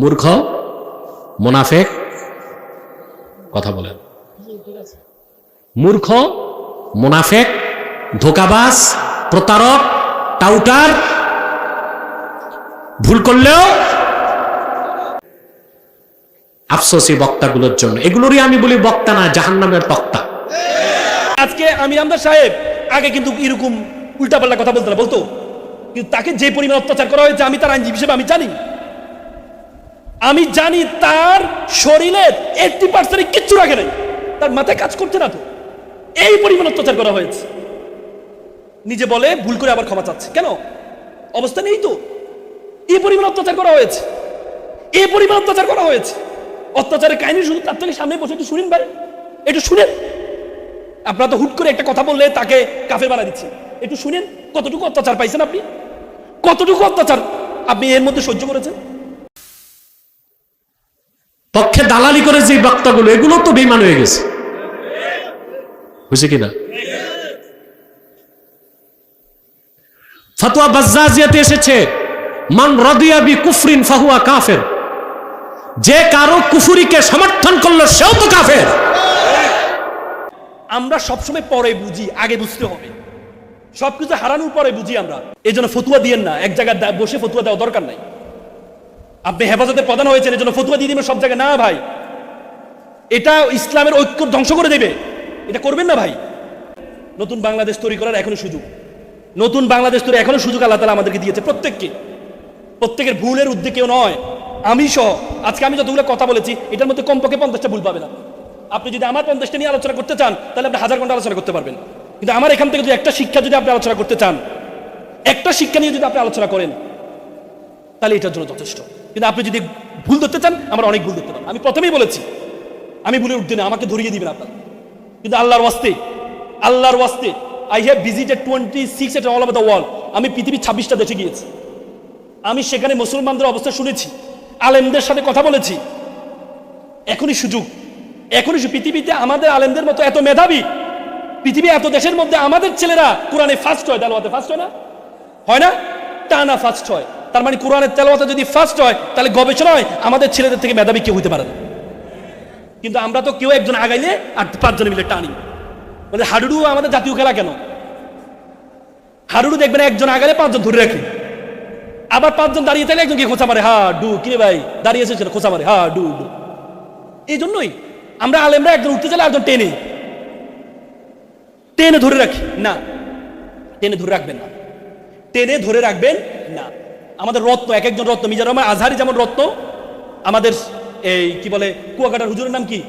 মূর্খ, মোনাফেক, কথা বলেন। মূর্খ, মোনাফেক, ধোকাবাজ, প্রতারক, টাউটার, ভুল করলেও আফসোসি বক্তাগুলোর জন্য। এগুলোরই আমি বলি বক্তা না, জাহান্নামের তক্তা আজকে আমি আমদার সাহেব আগে কিন্তু এরকম উল্টাপাল্টা কথা বলতো না, বলতো। কিন্তু তাকে যে পরিমাণ অত্যাচার করা হয়েছে, আমি তার আইনজীবী হিসেবে আমি জানি। আমি জানি তার শরীরের এইটটি পার্সেন্ট কিচ্ছু রাখে নাই। তার মাথায় কাজ করছে না তো। এই পরিমাণ অত্যাচার করা হয়েছে। নিজে বলে ভুল করে আবার ক্ষমা চাচ্ছে। কেন? অবস্থা নেই তো। এই পরিমাণ অত্যাচার করা হয়েছে। এই পরিমাণ অত্যাচার করা হয়েছে। অত্যাচারের কাহিনী শুধু তার থেকে সামনে বসে একটু শুনেন ভাই। একটু শুনেন। আপনারা তো হুট করে একটা কথা বললে তাকে কাফে বানা দিচ্ছে একটু শুনেন কতটুকু অত্যাচার পাইছেন আপনি? কতটুকু অত্যাচার আপনি এর মধ্যে সহ্য করেছেন? পক্ষে দালালি করে যে বক্তাগুলো, এগুলো তো বেমান হয়ে গেছে। বুঝছে কিনা? ফতোয়া বাজ্জাজিয়াতে এসেছে, মান রদিয়া বি কুফরিন ফাহুয়া কাফের। যে কারও কুফুরিকে সমর্থন করল, সেও তো কাফের। আমরা সবসময় পরে বুঝি, আগে বুঝতে হবে। সবকিছু হারানোর পরে বুঝি আমরা। এই জন্য ফতুয়া দিয়েন না, এক জায়গায় বসে ফতুয়া দেওয়া দরকার নাই। আপনি হেফাজতে প্রধান হয়েছেন এই জন্য ফতুয়া দিয়ে দিবেন সব জায়গায়। না ভাই, এটা ইসলামের ঐক্য ধ্বংস করে দেবে। এটা করবেন না ভাই। নতুন বাংলাদেশ তৈরি করার এখনও সুযোগ। নতুন বাংলাদেশ তৈরি এখনও সুযোগ আল্লাহ তালা আমাদেরকে দিয়েছে প্রত্যেককে। প্রত্যেকের ভুলের উদ্যোগ কেউ নয়। আমি সহ, আজকে আমি যতগুলো কথা বলেছি, এটার মধ্যে কমপক্ষে পঞ্চাশটা ভুল পাবে না আপনি যদি আমার পঞ্চাশটা নিয়ে আলোচনা করতে চান, তাহলে আপনি হাজার ঘণ্টা আলোচনা করতে পারবেন। কিন্তু আমার এখান থেকে যদি একটা শিক্ষা যদি আপনি আলোচনা করতে চান, একটা শিক্ষা নিয়ে যদি আপনি আলোচনা করেন, তাহলে এটার জন্য যথেষ্ট। কিন্তু আপনি যদি ভুল ধরতে চান, আমরা অনেক ভুল ধরতে পারেন আমি প্রথমেই বলেছি, আমি ভুলে উঠতে না আমাকে ধরিয়ে দিবেন আপনার। কিন্তু আল্লাহর ওয়াস্তে আল্লাহর ওয়াস্তে I have visited twenty six at all over the world আমি পৃথিবীর ছাব্বিশটা দেশে গিয়েছি। আমি সেখানে মুসলমানদের অবস্থা শুনেছি, আলেমদের সাথে কথা বলেছি। এখনই সুযোগ, এখনই পৃথিবীতে আমাদের আলেমদের মতো এত মেধাবী, পৃথিবী এত দেশের মধ্যে আমাদের ছেলেরা, কোরআনে ফার্স্ট হয় তেলাওয়াতে ফার্স্ট হয় না? হয় না? টানা ফার্স্ট হয়। তার মানে কোরআনের তেলাওয়াতে যদি ফার্স্ট হয়, তাহলে গবেষণায় আমাদের ছেলেদের থেকে মেধাবী কেউ হতে পারে না। কিন্তু আমরা তো কেউ একজন আগাইলে আর পাঁচজন মিলে টানি। মানে হাডুডু আমাদের জাতীয় খেলা কেন? হাডুডু দেখবেন একজন আগালে পাঁচজন ধরে রাখে। আবার পাঁচজন দাঁড়িয়ে থাকলে একজনকে খোঁচা মারে হা ডু কিরে ভাই? দাঁড়িয়ে এসেছে খোঁচা মারে হা ডু। ডু এই জন্যই আমরা আলেমরা একজন উঠতে চাইলে একজন টেনে। টেনে ধরে রাখি। না, টেনে ধরে রাখবেন না। টেনে ধরে রাখবেন না। আমাদের রত্ন, এক একজন রত্ন মিজার রহমান আজহারি যেমন রত্ন, আমাদের এই কি বলে কুয়াকাটার হুজুরের নাম কি?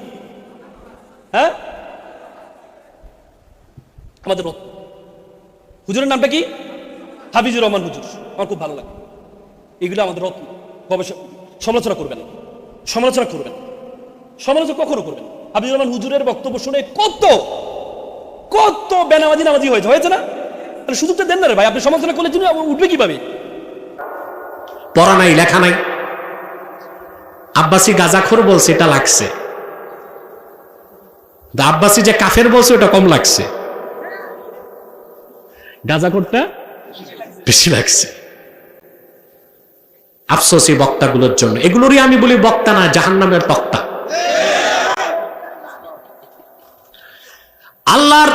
হ্যাঁ? আমাদের রত্ন। হুজুরের নামটা কি? হাফিজুর রহমান হুজুর। আমার খুব ভালো লাগে। এগুলো আমাদের রত্ন। গবেষণা সমালোচনা করবেন সমালোচনা করবেন সমালোচনা কখনো করবেন। হাফিজুর রহমান হুজুরের বক্তব্য শুনে কত কত বেনামাজি নামাজি হয়েছে হয়েছে না? তাহলে সুযোগটা দেন না রে ভাই। আপনি সমালোচনা করলে উঠবে কীভাবে? পড়া নাই, লেখা নাই। আব্বাসি গাজাখোর বলছে, এটা লাগছে। আব্বাসি যে কাফের বলছে, ওটা কম লাগছে। গাজাখোরটা বেশি লাগছে। আফসোসি বক্তাগুলোর জন্য। এগুলোরই আমি বলি বক্তা না, জাহান্নামের তক্তা আল্লাহর,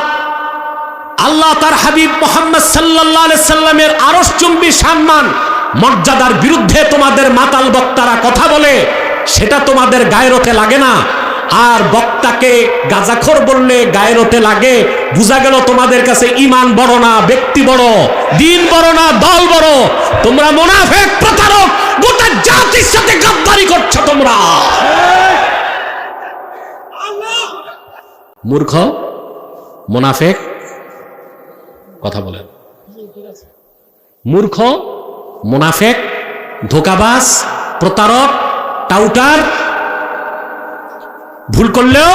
আল্লাহ তার হাবিব মোহাম্মদ সাল্লাহ সাল্লামের আরস চুম্বি সম্মান মর্যাদার বিরুদ্ধে তোমাদের মাতাল বক্তারা কথা বলে, সেটা তোমাদের গায়েরতে লাগে না। আর বক্তাকে গাজাখর বললে গায়েরতে লাগে। বোঝা গেল তোমাদের কাছে ইমান বড় না, ব্যক্তি বড়, দিন বড় না, দল বড়। তোমরা মোনাফেক, প্রতারক, গোটা জাতির সাথে গাদ্দারি করছ তোমরা। মূর্খ, মোনাফেক, কথা বলেন। মূর্খ মোনাফেক ধোকাবাস প্রতারক, টাউটার। ভুল করলেও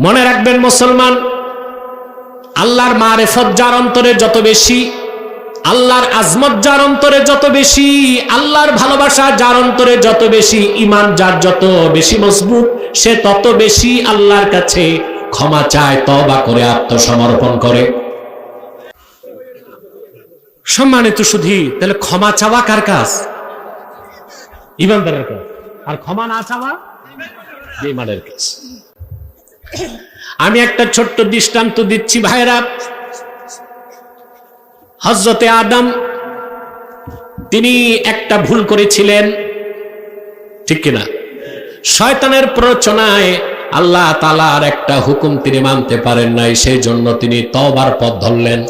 মনে রাখবেন মুসলমান, আল্লাহর মারেফত যার অন্তরে যত বেশি, আল্লাহর আজমত যার অন্তরে যত বেশি, আল্লাহর ভালোবাসা যার অন্তরে যত বেশি ইমান যার যত বেশি মজবুত, সে তত বেশি আল্লাহর কাছে ক্ষমা চায় তবা করে, আত্মসমর্পণ করে। সম্মানিত শুধু তাহলে ক্ষমা চাওয়া কার কাজ? ইমানদারের কাজ। আর ক্ষমা না চাওয়া বেঈমানের কাজ। আমি একটা ছোট্ট দৃষ্টান্ত দিচ্ছি ভাইরা হজরতে আদম, তিনি একটা ভুল করেছিলেন, ঠিক কিনা? শয়তানের প্ররোচনায় আল্লাহ তালার একটা হুকুম তিনি মানতে পারেন নাই, সেই জন্য তিনি তবার পথ ধরলেন।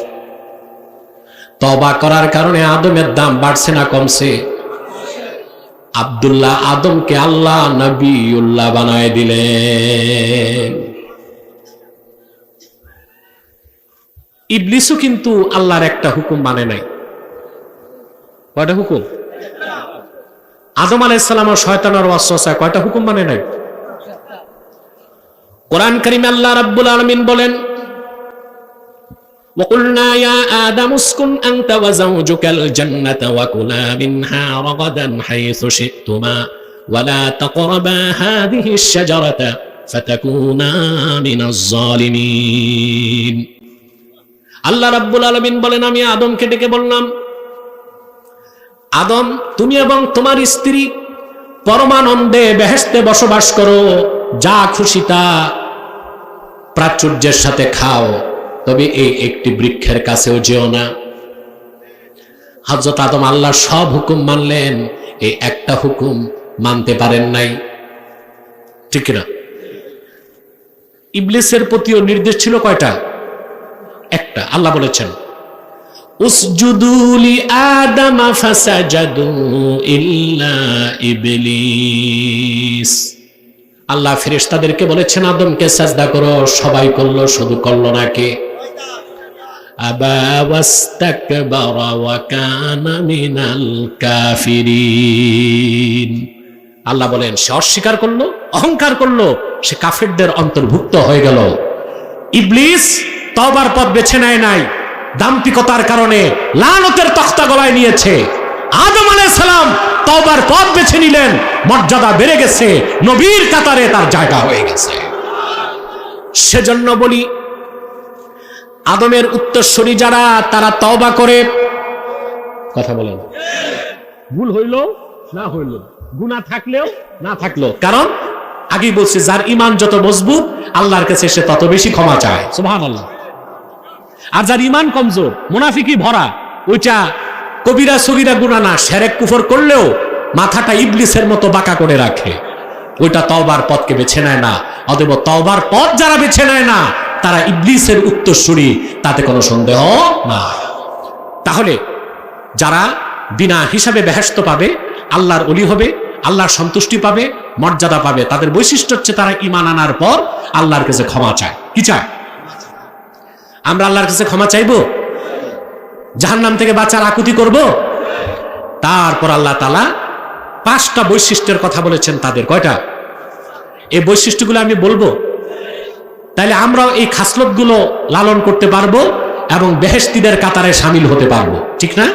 তবা করার কারণে আদমের দাম বাড়ছে না কমছে। আব্দুল্লাহ আদমকে আল্লাহ নবীউল্লাহ বানায় দিলেন। ইবলিসও কিন্তু আল্লাহর একটা হুকুম মানে নাই। কয়টা হুকুম? আদম আলাইসালাম শয়তানের ওয়াসওয়াসা কয়টা হুকুম মানে নাই? কোরআন করিম আল্লাহ রাব্বুল আলামিন বলেন وقلنا يا آدم اسكن أنت وزوجك الجنة وكلا منها رغدا حيث شئتما ولا تقربا هذه الشجرة فتكونا من الظالمين আল্লাহ রাব্বুল আলামিন বলেন আমি আদমকে ডেকে বললাম আদম তুমি এবং তোমার স্ত্রী পরমানন্দে বেহেশতে বসবাস করো যা খুশি তা প্রাচুর্যের সাথে খাও তবে এই একটি বৃক্ষের কাছেও যেও না। হজরত আদম আল্লাহ সব হুকুম মানলেন, এই একটা হুকুম মানতে পারেন নাই। ঠিক না? ইবলিসের প্রতিও নির্দেশ ছিল কয়টা? একটা, আল্লাহ বলেছেন উসজুদুলি আদামা ফাসাজাদু ইল্লা ইবলিস। আল্লাহ ফেরেশতাদেরকে বলেছেন, আদমকে সাজদা করো, সবাই করল, শুধু করল না কে? ওয়াস্তাকবারা ওয়া কানা মিনাল কাফিরিন। আল্লাহ বলেন, সে অস্বীকার করল, অহংকার করল, সে কাফেরদের অন্তর্ভুক্ত হয়ে গেল। ইবলিস তবার পথ বেছে নেয় নাই দাম্পিকতার কারণে লালতের তখ্তা গলায় নিয়েছে। আদম আলাইহিস সালাম তবার পথ বেছে নিলেন, মর্যাদা বেড়ে গেছে, নবীর কাতারে তার জায়গা হয়ে গেছে। সেজন্য বলি আদমের উত্তরসূরি যারা তারা তওবা করে। কথা বলেন। ভুল হইল না হইল। গুনাহ থাকলেও না থাকল। কারণ আগেই বলছি যার ইমান যত মজবুত আল্লাহর কাছে সে তত বেশি ক্ষমা চায়। সুবহানাল্লাহ। আর যার ইমান কমজোর মুনাফিকি ভরা ওইটা কবিরা সগিরা গুণা না সেরেক কুফর করলেও মাথাটা ইবলিসের মতো বাঁকা করে রাখে। ওইটা তওবার পথকে বেছে নেয় না। অতএব তওবার পথ যারা বেছে নেয় না তারা ইবলিসের উত্তরসূরি, তাতে কোনো সন্দেহ না তাহলে যারা বিনা হিসাবে বেহেস্ত পাবে, আল্লাহর অলি হবে, আল্লাহর সন্তুষ্টি পাবে, মর্যাদা পাবে, তাদের বৈশিষ্ট্য হচ্ছে তারা ইমান আনার পর আল্লাহর কাছে ক্ষমা চায়। কি চায়? আমরা আল্লাহর কাছে ক্ষমা চাইব? জাহান নাম থেকে বাঁচার আকুতি করব? তারপর আল্লাহ তালা পাঁচটা বৈশিষ্ট্যের কথা বলেছেন তাদের। কয়টা? এই বৈশিষ্ট্যগুলো আমি বলব। তাহলে আমরাও এই খাসলতগুলো লালন করতে পারব এবং বেহেস্তিদের কাতারে সামিল হতে পারব। ঠিক না?